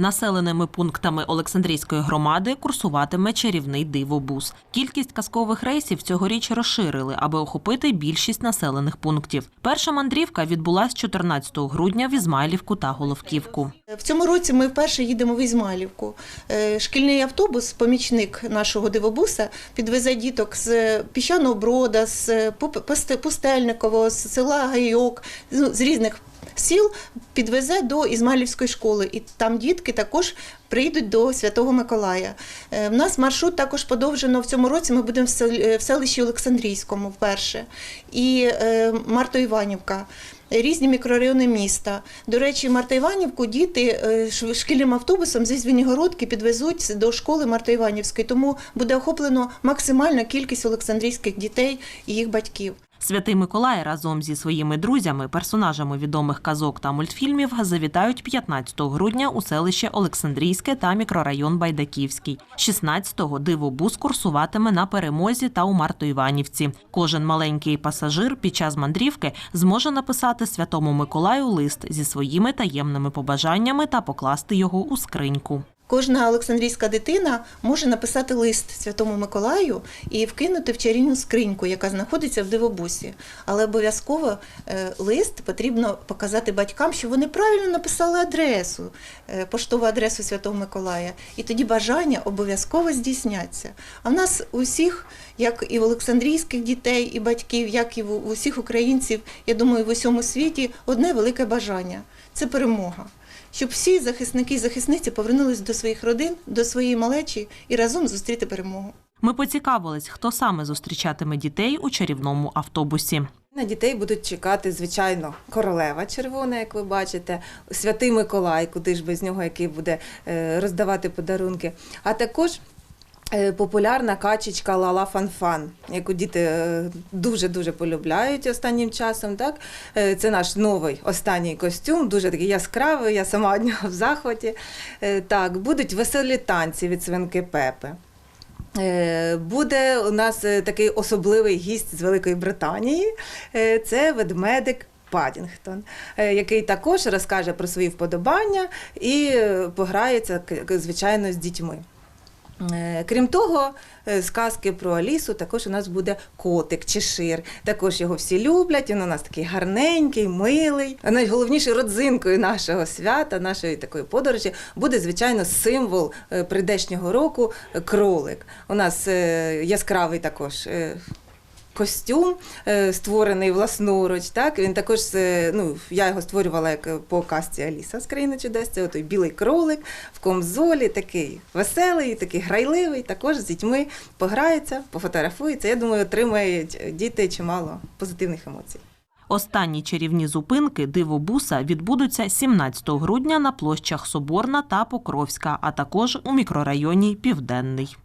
Населеними пунктами Олександрійської громади курсуватиме чарівний дивобус. Кількість казкових рейсів цьогоріч розширили, аби охопити більшість населених пунктів. Перша мандрівка відбулась 14 грудня в Ізмайлівку та Головківку. В цьому році ми вперше їдемо в Ізмайлівку. Е, Шкільний автобус, помічник нашого дивобуса, підвезе діток з Піщаного Брода, з Пустельникового, з села Гайок, ну, з різних сіл підвезе до Ізмайлівської школи. І там дітки також прийдуть до Святого Миколая. Е, В нас маршрут також подовжено в цьому році. Ми будемо в е, селищі Олександрійському вперше. І е, Марто Іванівка різні мікрорайони міста. До речі, Марта Іванівку діти е, шкільним автобусом зі Звенігородки підвезуть до школи Марта Іванівської, тому буде охоплено максимальна кількість олександрійських дітей і їх батьків. Святий Миколай разом зі своїми друзями, персонажами відомих казок та мультфільмів, завітають 15 грудня у селище Олександрійське та мікрорайон Байдаківський. 16-го дивобус курсуватиме на перемозі та у Мартоіванівці. Кожен маленький пасажир під час мандрівки зможе написати святому Миколаю лист зі своїми таємними побажаннями та покласти його у скриньку. Кожна олександрійська дитина може написати лист Святому Миколаю і вкинути в чарівну скриньку, яка знаходиться в дивобусі. Але обов'язково е, лист потрібно показати батькам, що вони правильно написали адресу, е, поштову адресу Святого Миколая. І тоді бажання обов'язково здійсняться. А в нас у всіх, як і в олександрійських дітей і батьків, як і в у всіх українців, я думаю, в усьому світі одне велике бажання це перемога щоб всі захисники і захисниці повернулись до своїх родин, до своєї малечі і разом зустріти перемогу. Ми поцікавились, хто саме зустрічатиме дітей у чарівному автобусі. На дітей будуть чекати, звичайно, королева червона, як ви бачите, святий Миколай, куди ж без нього, який буде е, роздавати подарунки. А також популярна качечка Лала Фанфан, яку діти е, дуже-дуже полюбляють останнім часом. Так? Е, Це наш новий останній костюм, дуже такий яскравий, я сама від нього в захваті. Е, Так, будуть веселі танці від свинки Пепи. Е, Буде у нас е, такий особливий гість з Великої Британії. Е, Це ведмедик Падінгтон, е, який також розкаже про свої вподобання і е, пограється, звичайно, з дітьми. Е, Крім того, е, сказки про Алісу також у нас буде котик Чешир. Також його всі люблять. Він у нас такий гарненький, милий. Найголовніше родзинкою нашого свята, нашої такої подорожі, буде звичайно символ придешнього прийдешнього року е, кролик. У нас е, яскравий також. Костюм е, створений власноруч, так він також е, ну я його створювала як е, по казці Аліса з країни чудес. Це той білий кролик в комзолі, такий веселий, такий грайливий. Також з дітьми пограється, пофотографується. Я думаю, отримають діти чимало позитивних емоцій. Останні чарівні зупинки дивобуса відбудуться 17 грудня на площах Соборна та Покровська, а також у мікрорайоні Південний.